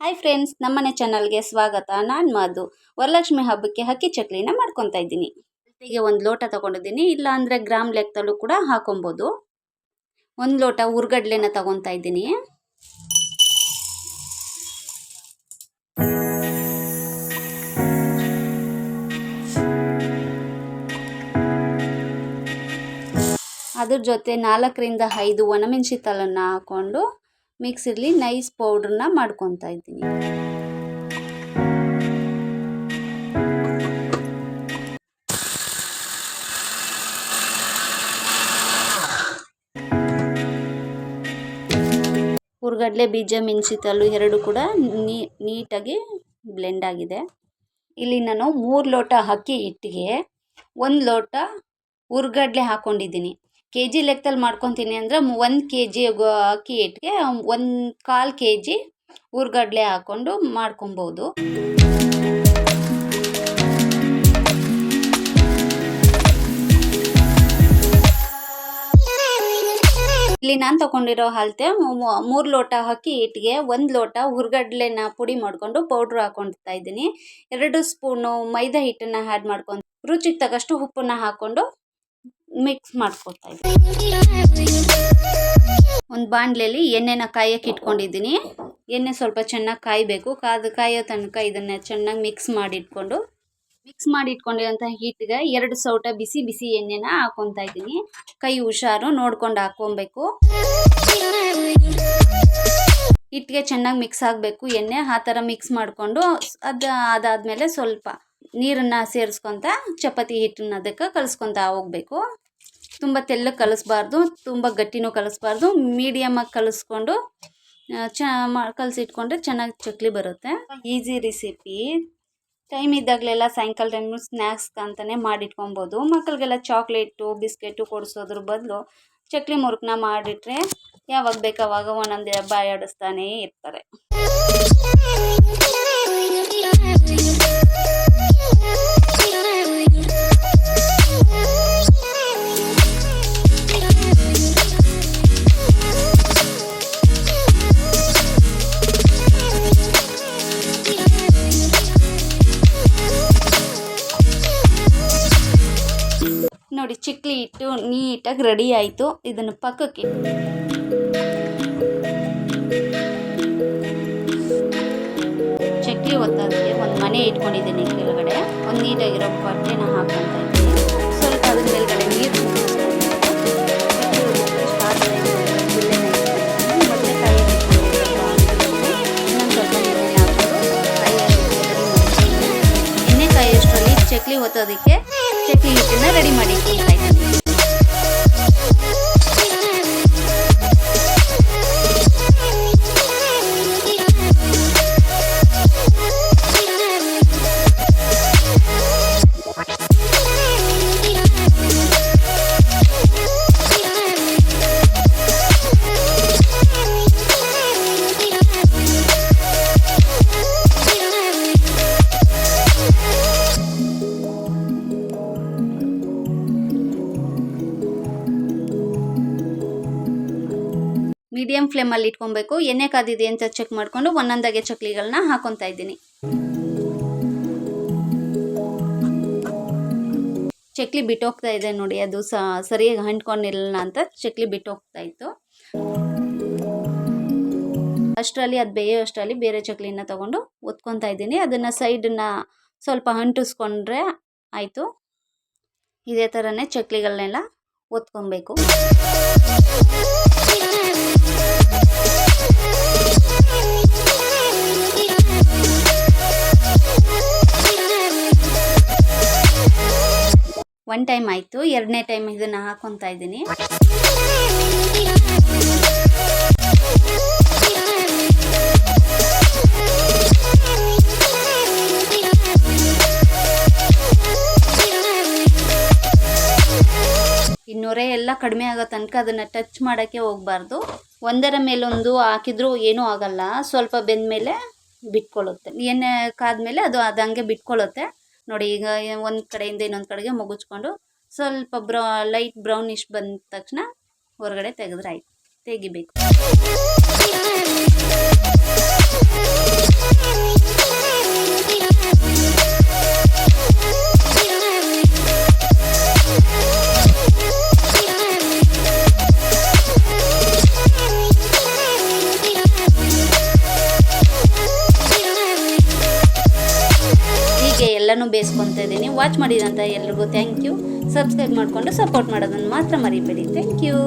Hi friends ನಮ್ಮನೆ ಚಾನಲ್ಗೆ ಸ್ವಾಗತ. ನಾನು ಮಾಧು. ವರಲಕ್ಷ್ಮಿ ಹಬ್ಬಕ್ಕೆ ಹಕ್ಕಿ ಚಕ್ಲಿನ ಮಾಡ್ಕೊತಾ ಇದ್ದೀನಿ. ಜೊತೆಗೆ ಒಂದು ಲೋಟ ತಗೊಂಡಿದ್ದೀನಿ. ಇಲ್ಲ ಅಂದರೆ ಗ್ರಾಮ್ ಲೆಕ್ಕದಲ್ಲೂ ಕೂಡ ಹಾಕೊಬೋದು. ಒಂದು ಲೋಟ ಉರ್ಗಡ್ಲೆನ ತಗೊತಾ ಇದ್ದೀನಿ. ಅದ್ರ ಜೊತೆ ನಾಲ್ಕರಿಂದ ಐದು ಒಣಮೆಣ್ಸಿಕಾಳನ್ನು ಹಾಕ್ಕೊಂಡು ಮಿಕ್ಸಿಲಿ ನೈಸ್ ಪೌಡ್ರನ್ನ ಮಾಡ್ಕೊತಾ ಇದ್ದೀನಿ. ಹುರ್ಗಡ್ಲೆ ಬೀಜ ಮೆಣಸಿತಲ್ಲು ಎರಡು ಕೂಡ ನೀಟಾಗಿ ಬ್ಲೆಂಡ್ ಆಗಿದೆ. ಇಲ್ಲಿ ನಾನು ಮೂರು ಲೋಟ ಅಕ್ಕಿ ಹಿಟ್ಟಿಗೆ ಒಂದು ಲೋಟ ಹುರ್ಗಡ್ಲೆ ಹಾಕ್ಕೊಂಡಿದ್ದೀನಿ ಕೆ ಜಿ ಲೆಕ್ಕದಲ್ಲಿ ಮಾಡ್ಕೊತೀನಿ ಅಂದರೆ ಒಂದು ಕೆ ಜಿ ಅಕ್ಕಿ ಹಿಟ್ಟಿಗೆ ಒಂದು ಕಾಲು ಕೆ ಜಿ ಹುರ್ಗಡ್ಲೆ ಹಾಕ್ಕೊಂಡು ಮಾಡ್ಕೊಬೋದು. ಇಲ್ಲಿ ನಾನು ತಗೊಂಡಿರೋ ಹಾಲ್ತೆ ಮೂರು ಲೋಟ ಹಾಕಿ ಹಿಟ್ಟಿಗೆ ಒಂದು ಲೋಟ ಹುರ್ಗಡ್ಲೆನ ಪುಡಿ ಮಾಡಿಕೊಂಡು ಪೌಡ್ರ್ ಹಾಕೊಳ್ತಾ ಇದ್ದೀನಿ. ಎರಡು ಸ್ಪೂನು ಮೈದಾ ಹಿಟ್ಟನ್ನು ಆ್ಯಡ್ ಮಾಡ್ಕೊಂಡು ರುಚಿಗೆ ತಗಷ್ಟು ಉಪ್ಪನ್ನ ಹಾಕ್ಕೊಂಡು ಮಿಕ್ಸ್ ಮಾಡ್ಕೊತಾ ಇದ್ದೀನಿ ಒಂದು ಬಾಣಲೆಯಲ್ಲಿ ಎಣ್ಣೆನ ಕಾಯಕ್ಕೆ ಇಟ್ಕೊಂಡಿದ್ದೀನಿ. ಎಣ್ಣೆ ಸ್ವಲ್ಪ ಚೆನ್ನಾಗಿ ಕಾಯಬೇಕು. ಕಾದ, ಕಾಯೋ ತನಕ ಇದನ್ನು ಚೆನ್ನಾಗಿ ಮಿಕ್ಸ್ ಮಾಡಿ ಇಟ್ಕೊಂಡು ಮಿಕ್ಸ್ ಮಾಡಿ ಇಟ್ಕೊಂಡಿರೋಂಥ ಹಿಟ್ಟಿಗೆ ಎರಡು ಸೌಟ ಬಿಸಿ ಬಿಸಿ ಎಣ್ಣೆನ ಹಾಕೊತಾ ಇದ್ದೀನಿ. ಕೈ ಹುಷಾರು ನೋಡ್ಕೊಂಡು ಹಾಕೊಬೇಕು. ಹಿಟ್ಟಿಗೆ ಚೆನ್ನಾಗಿ ಮಿಕ್ಸ್ ಆಗಬೇಕು. ಎಣ್ಣೆ ಆ ಥರ ಮಿಕ್ಸ್ ಮಾಡಿಕೊಂಡು ಅದು ಅದಾದಮೇಲೆ ಸ್ವಲ್ಪ ನೀರನ್ನು ಸೇರಿಸ್ಕೊತ ಚಪಾತಿ ಹಿಟ್ಟನ್ನ ಅದಕ್ಕೆ ಕಲಿಸ್ಕೊತಾ ಹೋಗಬೇಕು. ತುಂಬ ತೆಳ್ಳಗೆ ಕಲಿಸ್ಬಾರ್ದು, ತುಂಬ ಗಟ್ಟಿನೂ ಕಲಿಸ್ಬಾರ್ದು ಮೀಡಿಯಮಾಗಿ ಕಲಿಸ್ಕೊಂಡು ಚ ಕಲಸಿಟ್ಕೊಂಡ್ರೆ ಚೆನ್ನಾಗಿ ಚಕ್ಲಿ ಬರುತ್ತೆ. Easy recipe. ಟೈಮ್ ಇದ್ದಾಗಲೆಲ್ಲ ಸಾಯಂಕಾಲ ಟೈಮು ಸ್ನ್ಯಾಕ್ಸ್ ಅಂತಲೇ ಮಾಡಿಟ್ಕೊಬೋದು. ಮಕ್ಕಳಿಗೆಲ್ಲ ಚಾಕ್ಲೇಟು, ಬಿಸ್ಕೆಟು ಕೊಡಿಸೋದ್ರ ಬದಲು ಚಕ್ಲಿ ಮುರುಕನ್ನ ಮಾಡಿಟ್ರೆ ಯಾವಾಗ ಬೇಕಾವಾಗ ಒಂದೊಂದು ಬಾಯಾಡಿಸ್ತಾನೇ ಇರ್ತಾರೆ. ನೋಡಿ ಚಿಕ್ಲಿ ಇಟ್ಟು ನೀಟಾಗಿ ರೆಡಿ ಆಯಿತು ಇದನ್ನು ಪಕ್ಕಕ್ಕೆ ಚಕ್ಲಿ ಒತ್ತೋದಕ್ಕೆ ಒಂದು ಮನೆ ಇಟ್ಕೊಂಡಿದ್ದೀನಿ ಕೆಳಗಡೆ ಒಂದು ನೀಟಾಗಿರೋ ಬಟ್ಟೆನ ಹಾಕ್ಕೊತಾ ಇದ್ದೀನಿ ಸ್ವಲ್ಪ ಅದ್ರ ಮೇಲ್ಗಡೆ ನೀರು ಚಕ್ಲಿ ಒತ್ತೋದಕ್ಕೆ ಚಕ್ಲಿ ಹಿಟ್ಟನ್ನ ರೆಡಿ ಮಾಡಿ ಮೀಡಿಯಂ ಫ್ಲೇಮಲ್ಲಿ ಇಟ್ಕೊಬೇಕು. ಎಣ್ಣೆ ಕಾದಿದೆ ಅಂತ ಚೆಕ್ ಮಾಡಿಕೊಂಡು ಒಂದೊಂದಾಗೆ ಚಕ್ಲಿಗಳನ್ನ ಹಾಕೊತಾ ಇದ್ದೀನಿ. ಚಕ್ಲಿ ಬಿಟ್ಟೋಗ್ತಾ ಇದೆ ನೋಡಿ, ಅದು ಸರಿಯಾಗಿ ಹಂಟ್ಕೊಂಡಿರಲಿಲ್ಲ ಅಂತ ಚಕ್ಲಿ ಬಿಟ್ಟೋಗ್ತಾ ಇತ್ತು. ಅಷ್ಟರಲ್ಲಿ ಅದು ಬೇಯೋ ಅಷ್ಟರಲ್ಲಿ ಬೇರೆ ಚಕ್ಲಿನ ತಗೊಂಡು ಒತ್ಕೊತಾ ಇದ್ದೀನಿ. ಅದನ್ನು ಸೈಡನ್ನ ಸ್ವಲ್ಪ ಹಂಟಿಸ್ಕೊಂಡ್ರೆ ಆಯಿತು. ಇದೇ ಥರನೇ ಚಕ್ಲಿಗಳನ್ನೆಲ್ಲ ಒತ್ಕೊಬೇಕು. ಒನ್ ಟೈಮ್ ಆಯಿತು, ಎರಡನೇ ಟೈಮ್ ಇದನ್ನು ಹಾಕೊತಾ ಇದ್ದೀನಿ. ನೊರೆ ಎಲ್ಲ ಕಡಿಮೆ ಆಗೋ ತನಕ ಅದನ್ನು ಟಚ್ ಮಾಡೋಕ್ಕೆ ಹೋಗಬಾರ್ದು. ಒಂದರ ಮೇಲೊಂದು ಹಾಕಿದ್ರೂ ಏನೂ ಆಗಲ್ಲ. ಸ್ವಲ್ಪ ಬೆಂದ ಮೇಲೆ ಬಿಟ್ಕೊಳ್ಳುತ್ತೆ. ಏನೇ ಕಾದ್ಮೇಲೆ ಅದು ಅದು ಹಂಗೆ ಬಿಟ್ಕೊಳ್ಳುತ್ತೆ. ನೋಡಿ, ಈಗ ಒಂದು ಕಡೆಯಿಂದ ಇನ್ನೊಂದು ಕಡೆಗೆ ಮುಗಿಸ್ಕೊಂಡು ಸ್ವಲ್ಪ ಬ್ರೌ ಲೈಟ್ ಬ್ರೌನಿಶ್ ಬಂದ ತಕ್ಷಣ ಹೊರಗಡೆ ತೆಗೆದ್ರೆ ಆಯ್ತು ತೆಗಿಬೇಕು. ಬೇಯಿಸ್ಕೊತಾ ಇದ್ದೀನಿ. ವಾಚ್ ಮಾಡಿದಂಥ ಎಲ್ರಿಗೂ ಥ್ಯಾಂಕ್ ಯು ಸಬ್ಸ್ಕ್ರೈಬ್ ಮಾಡಿಕೊಂಡು ಸಪೋರ್ಟ್ ಮಾಡೋದನ್ನು ಮಾತ್ರ ಮರಿಬೇಡಿ. Thank you